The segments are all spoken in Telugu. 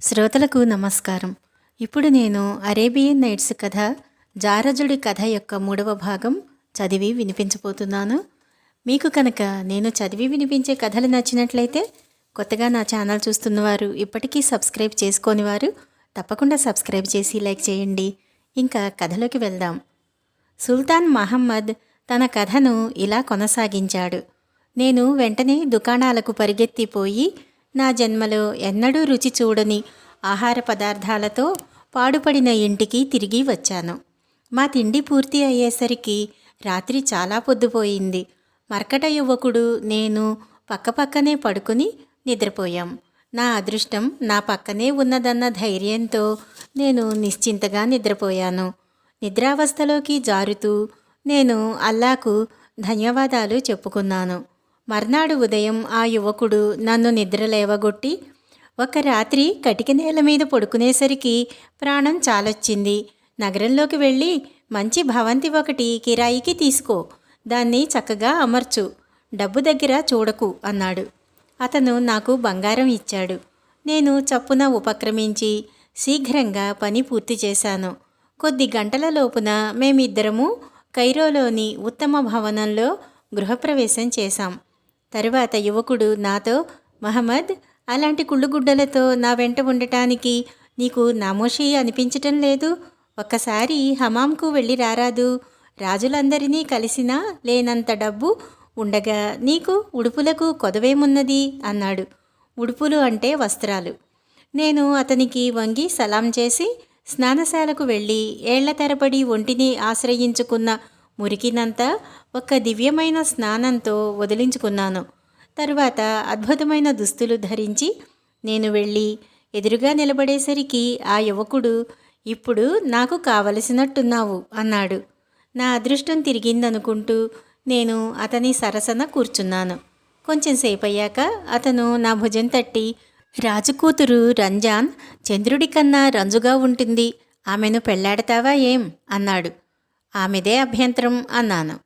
శ్రోతలకు నమస్కారం. ఇప్పుడు నేను అరేబియన్ నైట్స్ కథ జారజుడి కథ యొక్క మూడవ భాగం చదివి వినిపించబోతున్నాను. మీకు కనుక నేను చదివి వినిపించే కథలు నచ్చినట్లయితే కొత్తగా నా ఛానల్ చూస్తున్నవారు ఇప్పటికీ సబ్స్క్రైబ్ చేసుకోని వారు తప్పకుండా సబ్స్క్రైబ్ చేసి లైక్ చేయండి. ఇంకా కథలోకి వెళ్దాం. సుల్తాన్ మహమ్మద్ తన కథను ఇలా కొనసాగించాడు. నేను వెంటనే దుకాణాలకు పరిగెత్తిపోయి నా జన్మలో ఎన్నడూ రుచి చూడని ఆహార పదార్థాలతో పాడుపడిన ఇంటికి తిరిగి వచ్చాను. మా తిండి పూర్తి అయ్యేసరికి రాత్రి చాలా పొద్దుపోయింది. మర్కట యువకుడు నేను పక్కపక్కనే పడుకుని నిద్రపోయాం. నా అదృష్టం నా పక్కనే ఉన్నదన్న ధైర్యంతో నేను నిశ్చింతగా నిద్రపోయాను. నిద్రావస్థలోకి జారుతూ నేను అల్లాకు ధన్యవాదాలు చెప్పుకున్నాను. మర్నాడు ఉదయం ఆ యువకుడు నన్ను నిద్ర లేవగొట్టి ఒక రాత్రి కటిక నేల మీద పడుకునేసరికి ప్రాణం చాలొచ్చింది. నగరంలోకి వెళ్ళి మంచి భవంతి ఒకటి కిరాయికి తీసుకో దాన్ని చక్కగా అమర్చు డబ్బు దగ్గర చూడకు అన్నాడు. అతను నాకు బంగారం ఇచ్చాడు. నేను చప్పున ఉపక్రమించి శీఘ్రంగా పని పూర్తి చేశాను. కొద్ది గంటల లోపున మేమిద్దరము కైరోలోని ఉత్తమ భవనంలో గృహప్రవేశం చేశాం. తరువాత యువకుడు నాతో మహమ్మద్ అలాంటి కుళ్ళుగుడ్డలతో నా వెంట ఉండటానికి నీకు నామోషి అనిపించటం లేదు. ఒక్కసారి హమాంకు వెళ్ళి రారాదు. రాజులందరినీ కలిసినా లేనంత డబ్బు ఉండగా నీకు ఉడుపులకు కొదవేమున్నది? అన్నాడు. ఉడుపులు అంటే వస్త్రాలు. నేను అతనికి వంగి సలాం చేసి స్నానశాలకు వెళ్ళి ఏళ్ళ తరబడి ఒంటిని ఆశ్రయించుకున్న మురికినంతా ఒక దివ్యమైన స్నానంతో వదిలించుకున్నాను. తరువాత అద్భుతమైన దుస్తులు ధరించి నేను వెళ్ళి ఎదురుగా నిలబడేసరికి ఆ యువకుడు ఇప్పుడు నాకు కావలసినట్టున్నావు అన్నాడు. నా అదృష్టం తిరిగిందనుకుంటూ నేను అతని సరసన కూర్చున్నాను. కొంచెం సేపయ్యాక అతను నా భుజం తట్టి రాజుకూతురు రంజాన్ చంద్రుడి కన్నా రంజుగా ఉంటుంది. ఆమెను పెళ్ళాడతావా ఏం? అన్నాడు. ఆమెదే అభ్యంతరం అన్నాను.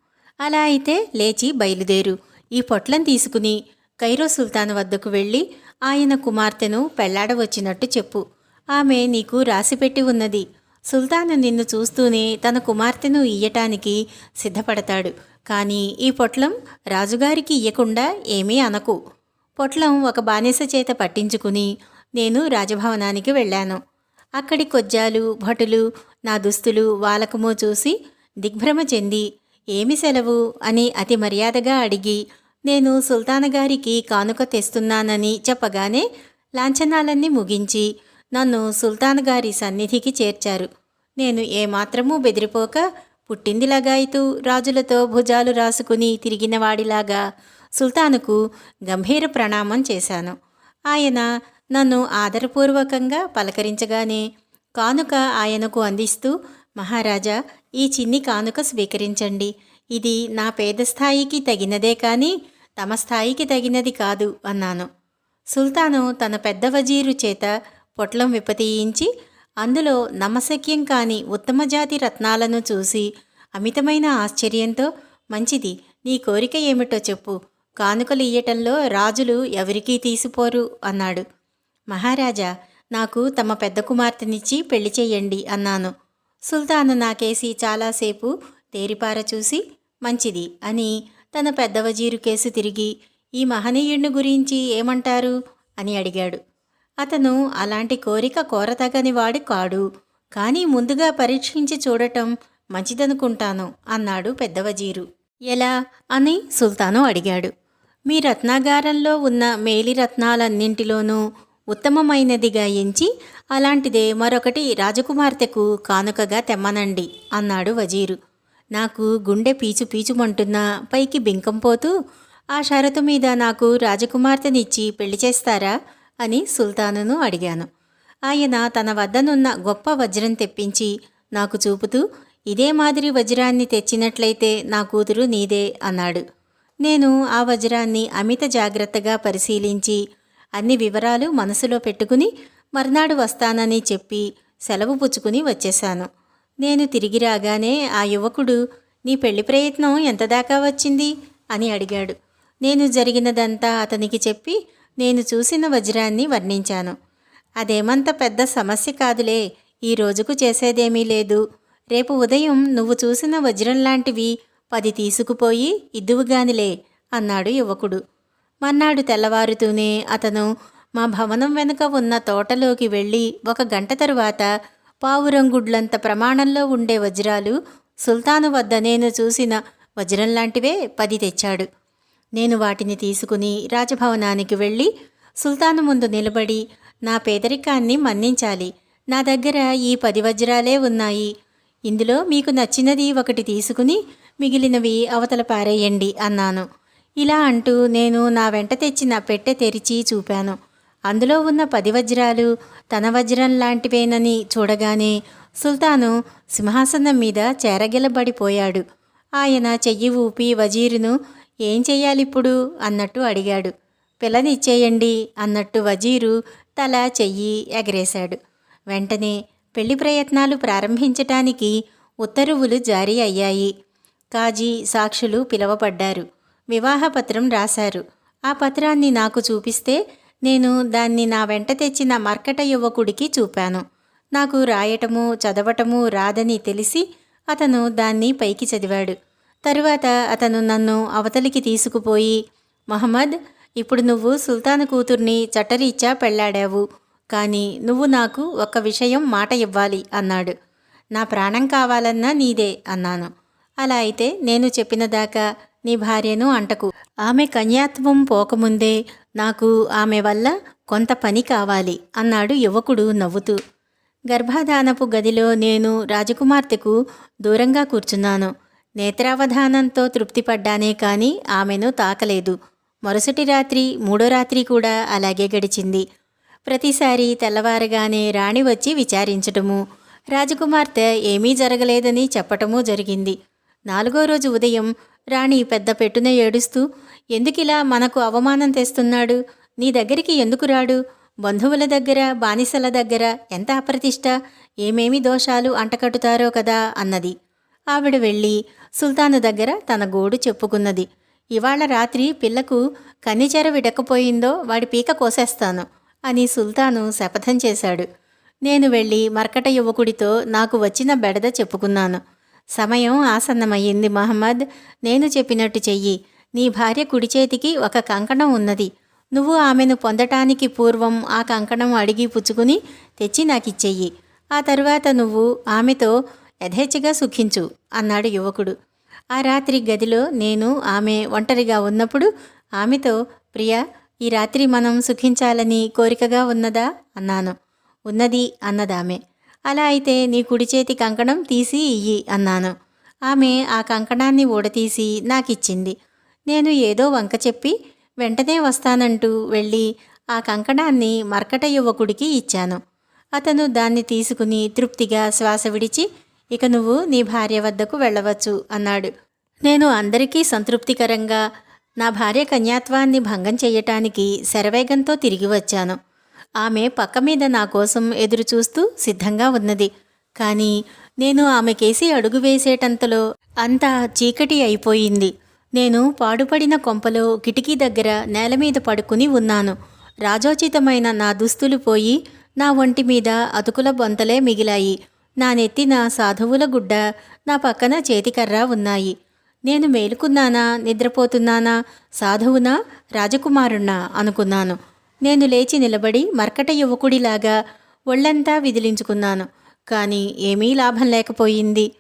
అలా అయితే లేచి బయలుదేరు. ఈ పొట్లం తీసుకుని కైరో సుల్తాన్ వద్దకు వెళ్ళి ఆయన కుమార్తెను పెళ్ళాడవచ్చినట్టు చెప్పు. ఆమె నీకు రాసిపెట్టి ఉన్నది. సుల్తాను నిన్ను చూస్తూనే తన కుమార్తెను ఇయ్యటానికి సిద్ధపడతాడు. కానీ ఈ పొట్లం రాజుగారికి ఇయ్యకుండా ఏమీ అనకు. పొట్లం ఒక బానిస చేత పట్టించుకుని నేను రాజభవనానికి వెళ్ళాను. అక్కడి కొజ్జాలు భటులు నా దుస్తులు వాలకమో చూసి దిగ్భ్రమ చెంది ఏమి సెలవు? అని అతి మర్యాదగా అడిగి నేను సుల్తాన్ గారికి కానుక తెస్తున్నానని చెప్పగానే లాంఛనాలన్నీ ముగించి నన్ను సుల్తాన్ గారి సన్నిధికి చేర్చారు. నేను ఏమాత్రమూ బెదిరిపోక పుట్టింది లగాయితూ రాజులతో భుజాలు రాసుకుని తిరిగినవాడిలాగా సుల్తానుకు గంభీర ప్రణామం చేశాను. ఆయన నన్ను ఆదరపూర్వకంగా పలకరించగానే కానుక ఆయనకు అందిస్తూ మహారాజా ఈ చిన్ని కానుక స్వీకరించండి. ఇది నా పేద స్థాయికి తగినదే కానీ తమ స్థాయికి తగినది కాదు అన్నాను. సుల్తాను తన పెద్ద వజీరు చేత పొట్లం విపతీయించి అందులో నమ్మశక్యం కాని ఉత్తమ జాతి రత్నాలను చూసి అమితమైన ఆశ్చర్యంతో మంచిది నీ కోరిక ఏమిటో చెప్పు. కానుకలు ఇయ్యటంలో రాజులు ఎవరికీ తీసిపోరు అన్నాడు. మహారాజా నాకు తమ పెద్ద కుమార్తెనిచ్చి పెళ్ళి చేయండి అన్నాను. సుల్తాను నాకేసి చాలాసేపు తేరిపార చూసి మంచిది అని తన పెద్ద వజీరు కేసు తిరిగి ఈ మహనీయుడిని గురించి ఏమంటారు? అని అడిగాడు. అతను అలాంటి కోరిక కోరతగని వాడు కాడు. కానీ ముందుగా పరీక్షించి చూడటం మంచిదనుకుంటాను అన్నాడు పెద్ద వజీరు. ఎలా? అని సుల్తాను అడిగాడు. మీ రత్నాగారంలో ఉన్న మేలి రత్నాలన్నింటిలోనూ ఉత్తమమైనదిగా ఎంచి అలాంటిదే మరొకటి రాజకుమార్తెకు కానుకగా తెమ్మనండి అన్నాడు వజీరు. నాకు గుండె పీచు పీచుమంటున్నా పైకి బింకం పోతూ ఆ షరతు మీద నాకు రాజకుమార్తెనిచ్చి పెళ్ళి చేస్తారా అని సుల్తానును అడిగాను. ఆయన తన వద్దనున్న గొప్ప వజ్రం తెప్పించి నాకు చూపుతూ ఇదే మాదిరి వజ్రాన్ని తెచ్చినట్లయితే నా కూతురు నీదే అన్నాడు. నేను ఆ వజ్రాన్ని అమిత జాగ్రత్తగా పరిశీలించి అన్ని వివరాలు మనసులో పెట్టుకుని మర్నాడు వస్తానని చెప్పి సెలవు పుచ్చుకుని వచ్చేశాను. నేను తిరిగి రాగానే ఆ యువకుడు నీ పెళ్ళి ప్రయత్నం ఎంత దాకా వచ్చింది? అని అడిగాడు. నేను జరిగినదంతా అతనికి చెప్పి నేను చూసిన వజ్రాన్ని వర్ణించాను. అదేమంత పెద్ద సమస్య కాదులే ఈ రోజుకు చేసేదేమీ లేదు. రేపు ఉదయం నువ్వు చూసిన వజ్రం లాంటివి పది తీసుకుపోయి ఇద్దువుగానిలే అన్నాడు యువకుడు. మన్నాడు తెల్లవారుతూనే అతను మా భవనం వెనుక ఉన్న తోటలోకి వెళ్ళి ఒక గంట తరువాత పావురంగుడ్లంత ప్రమాణంలో ఉండే వజ్రాలు సుల్తాను వద్ద నేను చూసిన వజ్రం లాంటివే పది తెచ్చాడు. నేను వాటిని తీసుకుని రాజభవనానికి వెళ్ళి సుల్తాను ముందు నిలబడి నా పేదరికాన్ని మన్నించాలి. నా దగ్గర ఈ పది వజ్రాలే ఉన్నాయి. ఇందులో మీకు నచ్చినది ఒకటి తీసుకుని మిగిలినవి అవతల పారేయండి అన్నాను. ఇలా అంటూ నేను నా వెంట తెచ్చిన పెట్టె తెరిచి చూపాను. అందులో ఉన్న పది వజ్రాలు తన వజ్రం లాంటివేనని చూడగానే సుల్తాను సింహాసనం మీద చేరగిలబడిపోయాడు. ఆయన చెయ్యి ఊపి వజీరును ఏం చెయ్యాలిప్పుడు అన్నట్టు అడిగాడు. పిల్లనిచ్చేయండి అన్నట్టు వజీరు తల చెయ్యి ఎగరేశాడు. వెంటనే పెళ్ళి ప్రయత్నాలు ప్రారంభించటానికి ఉత్తర్వులు జారీ అయ్యాయి. కాజీ సాక్షులు పిలువబడ్డారు. వివాహపత్రం రాశారు. ఆ పత్రాన్ని నాకు చూపిస్తే నేను దాన్ని నా వెంట తెచ్చిన మర్కట యువకుడికి చూపాను. నాకు రాయటము చదవటము రాదని తెలిసి అతను దాన్ని పైకి చదివాడు. తరువాత అతను నన్ను అవతలికి తీసుకుపోయి మహమ్మద్ ఇప్పుడు నువ్వు సుల్తాన్ కూతుర్ని చట్టరీత్యా పెళ్ళాడావు. కానీ నువ్వు నాకు ఒక విషయం మాట ఇవ్వాలి అన్నాడు. నా ప్రాణం కావాలన్నా నీదే అన్నాను. అలా అయితే నేను చెప్పినదాకా నీ భార్యను అంటకు. ఆమె కన్యాత్వం పోకముందే నాకు ఆమె వల్ల కొంత పని కావాలి అన్నాడు యువకుడు నవ్వుతూ. గర్భాధానపు గదిలో నేను రాజకుమార్తెకు దూరంగా కూర్చున్నాను. నేత్రావధానంతో తృప్తిపడ్డానే కాని ఆమెను తాకలేదు. మరుసటి రాత్రి మూడో రాత్రి కూడా అలాగే గడిచింది. ప్రతిసారి తెల్లవారగానే రాణి వచ్చి విచారించటము. రాజకుమార్తె ఏమీ జరగలేదని చెప్పటమూ జరిగింది. నాలుగో రోజు ఉదయం రాణి పెద్ద పెట్టున ఏడుస్తూ ఎందుకిలా మనకు అవమానం తెస్తున్నాడు? నీ దగ్గరికి ఎందుకు రాడు? బంధువుల దగ్గర బానిసల దగ్గర ఎంత అప్రతిష్ట? ఏమేమి దోషాలు అంటకట్టుతారో కదా అన్నది. ఆవిడ వెళ్ళి సుల్తాను దగ్గర తన గోడు చెప్పుకున్నది. ఇవాళ రాత్రి పిల్లకు కన్నిచెర విడకపోయిందో వాడి పీక కోసేస్తాను అని సుల్తాను శపథం చేశాడు. నేను వెళ్ళి మర్కట యువకుడితో నాకు వచ్చిన బెడద చెప్పుకున్నాను. సమయం ఆసన్నమయ్యింది మహమ్మద్. నేను చెప్పినట్టు చెయ్యి. నీ భార్య కుడి చేతికి ఒక కంకణం ఉన్నది. నువ్వు ఆమెను పొందటానికి పూర్వం ఆ కంకణం అడిగి పుచ్చుకుని తెచ్చి నాకిచ్చెయ్యి. ఆ తరువాత నువ్వు ఆమెతో యథేచ్ఛగా సుఖించు అన్నాడు యువకుడు. ఆ రాత్రి గదిలో నేను ఆమె ఒంటరిగా ఉన్నప్పుడు ఆమెతో ప్రియా ఈ రాత్రి మనం సుఖించాలని కోరికగా ఉన్నదా? అన్నాను. ఉన్నది అన్నదామె. అలా అయితే నీ కుడి చేతి కంకణం తీసి ఇయ్యి అన్నాను. ఆమె ఆ కంకణాన్ని ఊడతీసి నాకిచ్చింది. నేను ఏదో వంక చెప్పి వెంటనే వస్తానంటూ వెళ్ళి ఆ కంకణాన్ని మర్కట యువకుడికి ఇచ్చాను. అతను దాన్ని తీసుకుని తృప్తిగా శ్వాస విడిచి ఇక నువ్వు నీ భార్య వద్దకు వెళ్ళవచ్చు అన్నాడు. నేను అందరికీ సంతృప్తికరంగా నా భార్య కన్యాత్వాన్ని భంగం చేయటానికి శరవేగంతో తిరిగి వచ్చాను. ఆమె పక్క మీద నా కోసం ఎదురు చూస్తూ సిద్ధంగా ఉన్నది. కానీ నేను ఆమెకేసి అడుగు వేసేటంతలో అంతా చీకటి అయిపోయింది. నేను పాడుపడిన కొంపలో కిటికీ దగ్గర నేల మీద పడుకుని ఉన్నాను. రాజోచితమైన నా దుస్తులు పోయి నా ఒంటి మీద అతుకుల బొంతలే మిగిలాయి. నా నెత్తిన సాధువుల గుడ్డ నా పక్కన చేతికర్ర ఉన్నాయి. నేను మేలుకున్నానా? నిద్రపోతున్నానా? సాధువునా? రాజకుమారుణ్ణా? అనుకున్నాను. నేను లేచి నిలబడి మర్కట యువకుడిలాగా ఒళ్ళంతా విదిలించుకున్నాను. కానీ ఏమీ లాభం లేకపోయింది.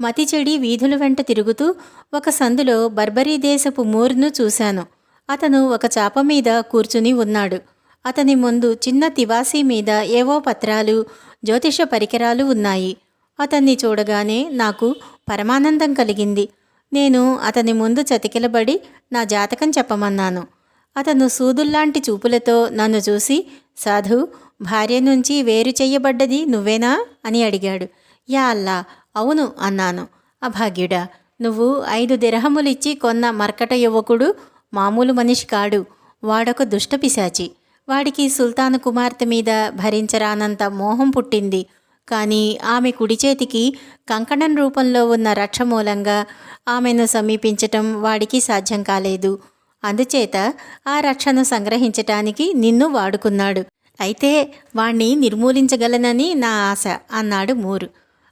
మతి చెడి వీధుల వెంట తిరుగుతూ ఒక సందులో బర్బరీ దేశపు మూర్ను చూశాను. అతను ఒక చాప మీద కూర్చుని ఉన్నాడు. అతని ముందు చిన్న తివాసీ మీద ఏవో పత్రాలు జ్యోతిష పరికరాలు ఉన్నాయి. అతన్ని చూడగానే నాకు పరమానందం కలిగింది. నేను అతని ముందు చతికిలబడి నా జాతకం చెప్పమన్నాను. అతను సూదుల్లాంటి చూపులతో నన్ను చూసి సాధు భార్య నుంచి వేరు చెయ్యబడ్డది నువ్వేనా? అని అడిగాడు. యా అల్లా అవును అన్నాను. అభాగ్యుడా నువ్వు ఐదు దిరహములిచ్చి కొన్న మర్కట యువకుడు మామూలు మనిషి కాడు. వాడొక దుష్టపిశాచి వాడికి సుల్తాను కుమార్తె మీద భరించరానంత మోహం పుట్టింది. కానీ ఆమె కుడి చేతికి కంకణం రూపంలో ఉన్న రక్ష మూలంగా ఆమెను సమీపించటం వాడికి సాధ్యం కాలేదు. అందుచేత ఆ రక్షను సంగ్రహించటానికి నిన్ను వాడుకున్నాడు. అయితే వాణ్ణి నిర్మూలించగలనని నా ఆశ అన్నాడు మూరు.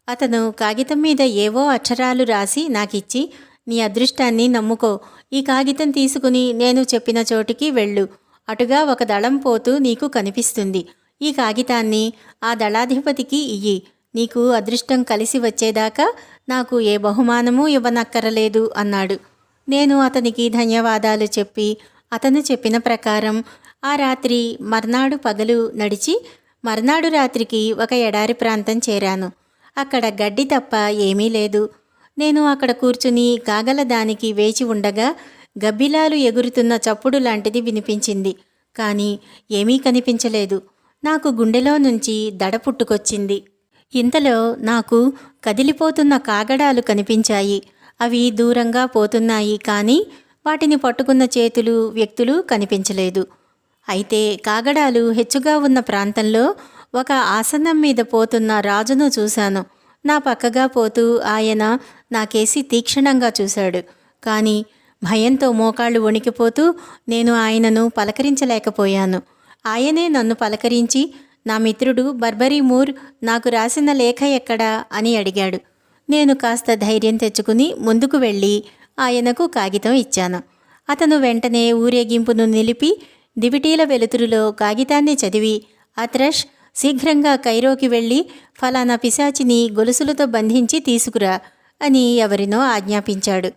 అతను కాగితం మీద ఏవో అక్షరాలు రాసి నాకిచ్చి నీ అదృష్టాన్ని నమ్ముకో. ఈ కాగితం తీసుకుని నేను చెప్పిన చోటికి వెళ్ళు. అటుగా ఒక దళం పోతూ నీకు కనిపిస్తుంది. ఈ కాగితాన్ని ఆ దళాధిపతికి ఇయ్యి. నీకు అదృష్టం కలిసి వచ్చేదాకా నాకు ఏ బహుమానమూ ఇవ్వనక్కరలేదు అన్నాడు. నేను అతనికి ధన్యవాదాలు చెప్పి అతను చెప్పిన ప్రకారం ఆ రాత్రి మర్నాడు పగలు నడిచి మర్నాడు రాత్రికి ఒక ఎడారి ప్రాంతం చేరాను. అక్కడ గడ్డి తప్ప ఏమీ లేదు. నేను అక్కడ కూర్చుని కాగల దానికి వేచి ఉండగా గబ్బిలాలు ఎగురుతున్న చప్పుడు లాంటిది వినిపించింది. కానీ ఏమీ కనిపించలేదు. నాకు గుండెలో నుంచి దడ పుట్టుకొచ్చింది. ఇంతలో నాకు కదిలిపోతున్న కాగడాలు కనిపించాయి. అవి దూరంగా పోతున్నాయి కానీ వాటిని పట్టుకున్న చేతులు వ్యక్తులు కనిపించలేదు. అయితే కాగడాలు హెచ్చుగా ఉన్న ప్రాంతంలో ఒక ఆసనం మీద పోతున్న రాజును చూశాను. నా పక్కగా పోతూ ఆయన నాకేసి తీక్షణంగా చూశాడు. కానీ భయంతో మోకాళ్ళు వణికిపోతూ నేను ఆయనను పలకరించలేకపోయాను. ఆయనే నన్ను పలకరించి నా మిత్రుడు బర్బరీ మూర్ నాకు రాసిన లేఖ ఎక్కడా? అని అడిగాడు. నేను కాస్త ధైర్యం తెచ్చుకుని ముందుకు వెళ్ళి ఆయనకు కాగితం ఇచ్చాను. అతను వెంటనే ఊరేగింపును నిలిపి దివిటీల వెలుతురులో కాగితాన్ని చదివి అత్రష్ శీఘ్రంగా కైరోకి వెళ్ళి ఫలానా పిశాచిని గొలుసులతో బంధించి తీసుకురా అని ఎవరినో ఆజ్ఞాపించాడు.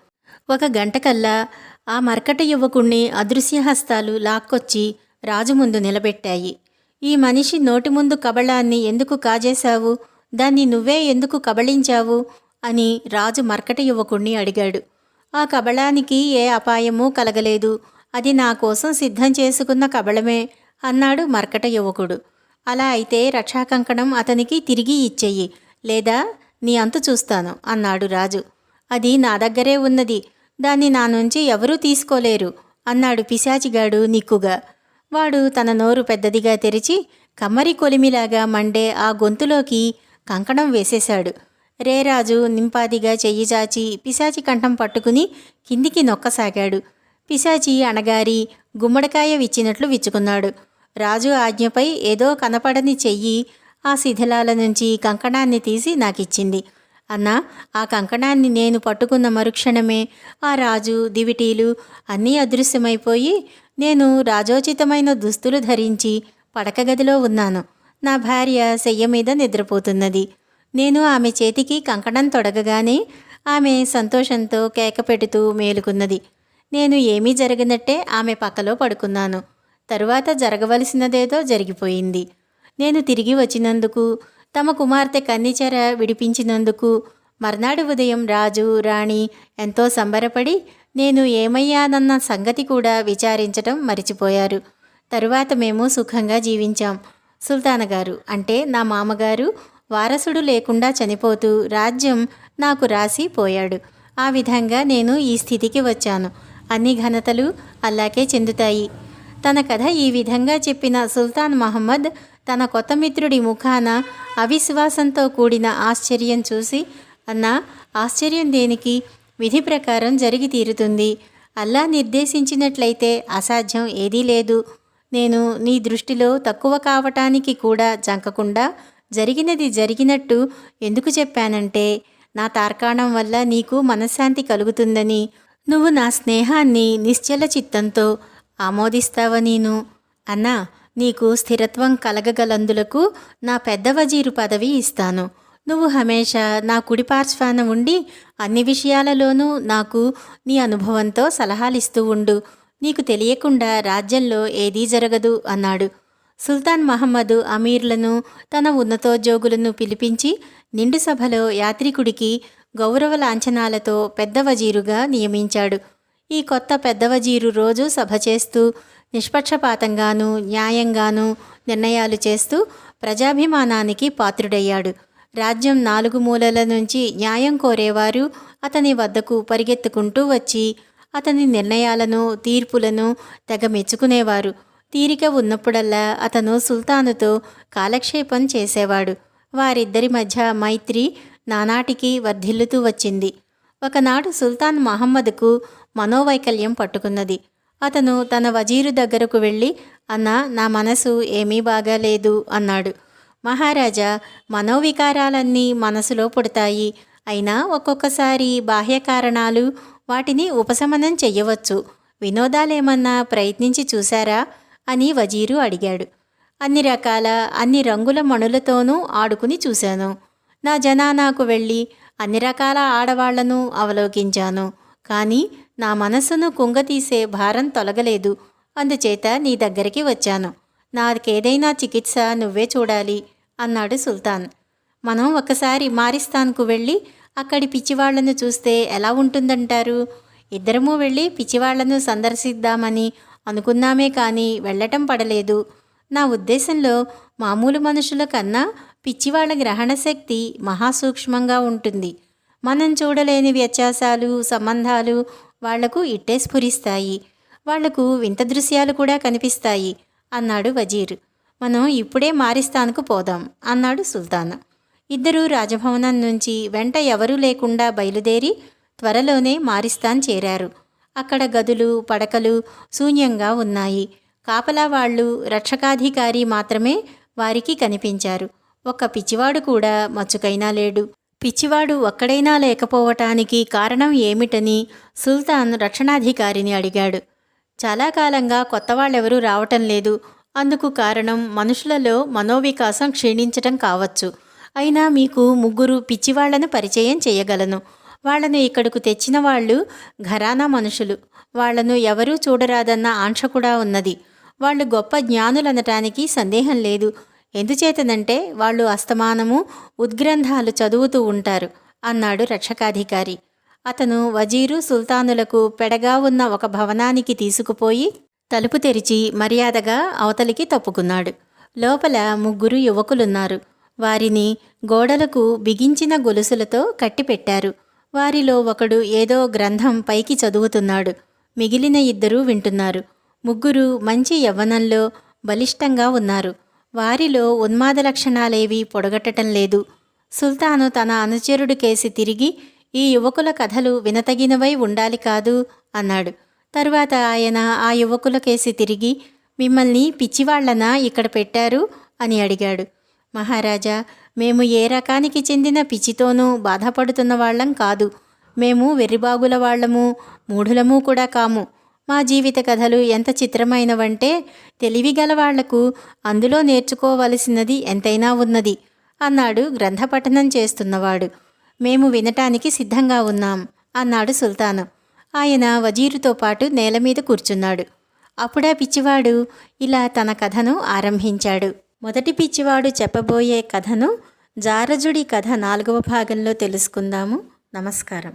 ఒక గంటకల్లా ఆ మర్కట యువకుణ్ణి అదృశ్యహస్తాలు లాక్కొచ్చి రాజు ముందు నిలబెట్టాయి. ఈ మనిషి నోటి ముందు కబళాన్ని ఎందుకు కాజేశావు? దాన్ని నువ్వే ఎందుకు కబళించావు? అని రాజు మర్కట యువకుణ్ణి అడిగాడు. ఆ కబళానికి ఏ అపాయమూ కలగలేదు. అది నా కోసం సిద్ధం చేసుకున్న కబళమే అన్నాడు మర్కట యువకుడు. అలా అయితే రక్షాకంకణం అతనికి తిరిగి ఇచ్చెయ్యి లేదా నీ అంతు చూస్తాను అన్నాడు రాజు. అది నా దగ్గరే ఉన్నది. దాన్ని నా నుంచి ఎవరూ తీసుకోలేరు అన్నాడు పిశాచిగాడు నిక్కుగా. వాడు తన నోరు పెద్దదిగా తెరిచి కమ్మరి కొలిమిలాగా మండే ఆ గొంతులోకి కంకణం వేసేశాడు. రేరాజు నింపాదిగా చెయ్యి చాచి పిశాచి కంఠం పట్టుకుని కిందికి నొక్కసాగాడు. పిశాచి అణగారి గుమ్మడికాయ విచ్చినట్లు విచ్చుకున్నాడు. రాజు ఆజ్ఞపై ఏదో కనపడని చెయ్యి ఆ శిథిలాల నుంచి కంకణాన్ని తీసి నాకిచ్చింది. అన్నా ఆ కంకణాన్ని నేను పట్టుకున్న మరుక్షణమే ఆ రాజు దివిటీలు అన్నీ అదృశ్యమైపోయి నేను రాజోచితమైన దుస్తులు ధరించి పడకగదిలో ఉన్నాను. నా భార్య శయ్య మీద నిద్రపోతున్నది. నేను ఆమె చేతికి కంకణం తొడగగానే ఆమె సంతోషంతో కేక పెడుతూ మేలుకున్నది. నేను ఏమీ జరిగినట్టే ఆమె పక్కలో పడుకున్నాను. తరువాత జరగవలసినదేదో జరిగిపోయింది. నేను తిరిగి వచ్చినందుకు తమ కుమార్తె కన్నిచెర విడిపించినందుకు మర్నాడు ఉదయం రాజు రాణి ఎంతో సంబరపడి నేను ఏమయ్యానన్న సంగతి కూడా విచారించటం మరిచిపోయారు. తరువాత మేము సుఖంగా జీవించాం. సుల్తాన గారు. అంటే నా మామగారు వారసుడు లేకుండా చనిపోతూ రాజ్యం నాకు రాసి పోయాడు. ఆ విధంగా నేను ఈ స్థితికి వచ్చాను. అన్ని ఘనతలు అల్లాకే చెందుతాయి. తన కథ ఈ విధంగా చెప్పిన సుల్తాన్ మహమ్మద్ తన కొత్త మిత్రుడి ముఖాన అవిశ్వాసంతో కూడిన ఆశ్చర్యం చూసి అన్న ఆశ్చర్యం దేనికి? విధి ప్రకారం జరిగి తీరుతుంది. అల్లా నిర్దేశించినట్లయితే అసాధ్యం ఏదీ లేదు. నేను నీ దృష్టిలో తక్కువ కావటానికి కూడా జంకకుండా జరిగినది జరిగినట్టు ఎందుకు చెప్పానంటే నా తార్కాణం వల్ల నీకు మనశ్శాంతి కలుగుతుందని నువ్వు నా స్నేహాన్ని నిశ్చల చిత్తంతో ఆమోదిస్తావనీను అన్నా నీకు స్థిరత్వం కలగగలందులకు నా పెద్ద వజీరు పదవి ఇస్తాను. నువ్వు హమేషా నా కుడి పార్శ్వాన ఉండి అన్ని విషయాలలోనూ నాకు నీ అనుభవంతో సలహాలిస్తూ ఉండు. నీకు తెలియకుండా రాజ్యంలో ఏదీ జరగదు అన్నాడు. సుల్తాన్ మహమ్మద్ అమీర్లను తన ఉన్నతోద్యోగులను పిలిపించి నిండు సభలో యాత్రికుడికి గౌరవ లాంఛనాలతో పెద్ద వజీరుగా నియమించాడు. ఈ కొత్త పెద్ద వజీరు రోజు సభ చేస్తూ నిష్పక్షపాతంగాను న్యాయంగాను నిర్ణయాలు చేస్తూ ప్రజాభిమానానికి పాత్రుడయ్యాడు. రాజ్యం నాలుగు మూలల నుంచి న్యాయం కోరేవారు అతని వద్దకు పరిగెత్తుకుంటూ వచ్చి అతని నిర్ణయాలను తీర్పులను తెగ మెచ్చుకునేవారు. తీరిక ఉన్నప్పుడల్లా అతను సుల్తానుతో కాలక్షేపం చేసేవాడు. వారిద్దరి మధ్య మైత్రి నానాటికి వర్ధిల్లుతూ వచ్చింది. ఒకనాడు సుల్తాన్ మహమ్మద్కు మనోవైకల్యం పట్టుకున్నది. అతను తన వజీరు దగ్గరకు వెళ్ళి అన్న నా మనసు ఏమీ బాగాలేదు అన్నాడు. మహారాజా మనోవికారాలన్నీ మనసులో పుడతాయి. అయినా ఒక్కొక్కసారి బాహ్య కారణాలు వాటిని ఉపశమనం చెయ్యవచ్చు. వినోదాలేమన్నా ప్రయత్నించి చూశారా? అని వజీరు అడిగాడు. అన్ని రకాల అన్ని రంగుల మణులతోనూ ఆడుకుని చూశాను. నా జనానాకు వెళ్ళి అన్ని రకాల ఆడవాళ్ళను అవలోకించాను. కానీ నా మనస్సును కుంగతీసే భారం తొలగలేదు. అందుచేత నీ దగ్గరికి వచ్చాను. నాకేదైనా చికిత్స నువ్వే చూడాలి అన్నాడు సుల్తాన్. మనం ఒకసారి మారిస్తాన్కు వెళ్ళి అక్కడి పిచ్చివాళ్ళను చూస్తే ఎలా ఉంటుందంటారు? ఇద్దరము వెళ్ళి పిచ్చివాళ్ళను సందర్శిద్దామని అనుకున్నామే కానీ వెళ్ళటం పడలేదు. నా ఉద్దేశంలో మామూలు మనుషుల కన్నా పిచ్చివాళ్ళ గ్రహణ శక్తి మహాసూక్ష్మంగా ఉంటుంది. మనం చూడలేని వ్యత్యాసాలు సంబంధాలు వాళ్ళకు ఇట్టే స్ఫురిస్తాయి. వాళ్ళకు వింత దృశ్యాలు కూడా కనిపిస్తాయి అన్నాడు వజీర్. మనం ఇప్పుడే మారిస్తానుకు పోదాం అన్నాడు సుల్తాన్. ఇద్దరూ రాజభవనం నుంచి వెంట ఎవరూ లేకుండా బయలుదేరి త్వరలోనే మారిస్తాన్ చేరారు. అక్కడ గదులు పడకలు శూన్యంగా ఉన్నాయి. కాపలా వాళ్ళు రక్షకాధికారి మాత్రమే వారికి కనిపించారు. ఒక్క పిచ్చివాడు కూడా మచ్చుకైనా లేడు. పిచ్చివాడు ఒక్కడైనా లేకపోవటానికి కారణం ఏమిటని సుల్తాన్ రక్షణాధికారిని అడిగాడు. చాలా కాలంగా కొత్త వాళ్ళెవరూ రావటం లేదు. అందుకు కారణం మనుషులలో మనోవికాసం క్షీణించటం కావచ్చు. అయినా మీకు ముగ్గురు పిచ్చివాళ్ళను పరిచయం చేయగలను. వాళ్ళను ఇక్కడకు తెచ్చిన వాళ్ళు ఘరానా మనుషులు. వాళ్ళను ఎవరూ చూడరాదన్న ఆంక్ష కూడా ఉన్నది. వాళ్ళు గొప్ప జ్ఞానులనటానికి సందేహం లేదు. ఎందుచేతనంటే వాళ్ళు అస్తమానము ఉద్గ్రంథాలు చదువుతూ ఉంటారు అన్నాడు రక్షకాధికారి. అతను వజీరు సుల్తానులకు పెడగా ఉన్న ఒక భవనానికి తీసుకుపోయి తలుపు తెరిచి మర్యాదగా అవతలికి తప్పుకున్నాడు. లోపల ముగ్గురు యువకులున్నారు. వారిని గోడలకు బిగించిన గొలుసులతో కట్టిపెట్టారు. వారిలో ఒకడు ఏదో గ్రంథం పైకి చదువుతున్నాడు. మిగిలిన ఇద్దరూ వింటున్నారు. ముగ్గురు మంచి యవ్వనంలో బలిష్టంగా ఉన్నారు. వారిలో ఉన్మాద లక్షణాలేవి పొడగట్టటం లేదు. సుల్తాను తన అనుచరుడు కేసి తిరిగి ఈ యువకుల కథలు వినతగినవై ఉండాలి కాదు అన్నాడు. తరువాత ఆయన ఆ యువకుల కేసి తిరిగి మిమ్మల్ని పిచ్చివాళ్ళనా ఇక్కడ పెట్టారు? అని అడిగాడు. మహారాజా మేము ఏ రకానికి చెందిన పిచ్చితోనూ బాధపడుతున్న వాళ్ళం కాదు. మేము వెర్రిబాగుల వాళ్ళము మూఢులము కూడా కాము. మా జీవిత కథలు ఎంత చిత్రమైనవంటే తెలివిగల వాళ్ళకు అందులో నేర్చుకోవలసినది ఎంతైనా ఉన్నది. అన్నాడు గ్రంథపఠనం చేస్తున్నవాడు. మేము వినటానికి సిద్ధంగా ఉన్నాం అన్నాడు సుల్తాను. ఆయన వజీరుతో పాటు నేల మీద కూర్చున్నాడు. అప్పుడా పిచ్చివాడు ఇలా తన కథను ఆరంభించాడు. మొదటి పిచ్చివాడు చెప్పబోయే కథను జారజుడి కథ నాలుగవ భాగంలో తెలుసుకుందాము. నమస్కారం.